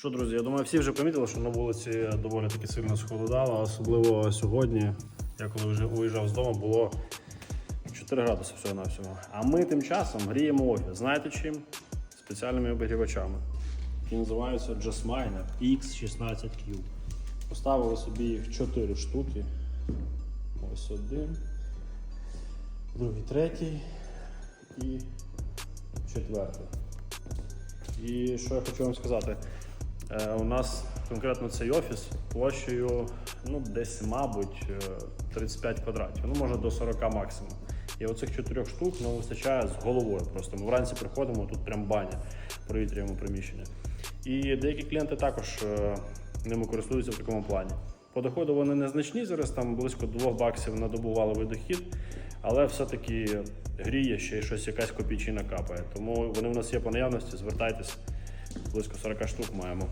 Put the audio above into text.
Що, друзі, я думаю, всі вже помітили, що на вулиці доволі таки сильно схолодало, особливо сьогодні, я коли вже уїжджав з дому, було 4 градуси всього на всього. А ми тим часом гріємо офіс. Знаєте чим? Спеціальними обігрівачами, які називаються Jasmine X16Q. Поставили собі їх 4 штуки. Ось один, другий, третій і четвертий. І що я хочу вам сказати, у нас конкретно цей офіс площею ну, десь, мабуть, е, 35 квадратів, ну може до 40 максимум. І оцих чотирьох штук нам вистачає з головою. Просто ми вранці приходимо, тут прям баня, провітрюємо приміщення. І деякі клієнти також е, ними користуються в такому плані. По доходу вони незначні, зараз там близько 2 баксів на добу валовий дохід, але все-таки гріє ще й щось якась копійчина капає. Тому вони в нас є по наявності, звертайтесь, близько 40 штук маємо.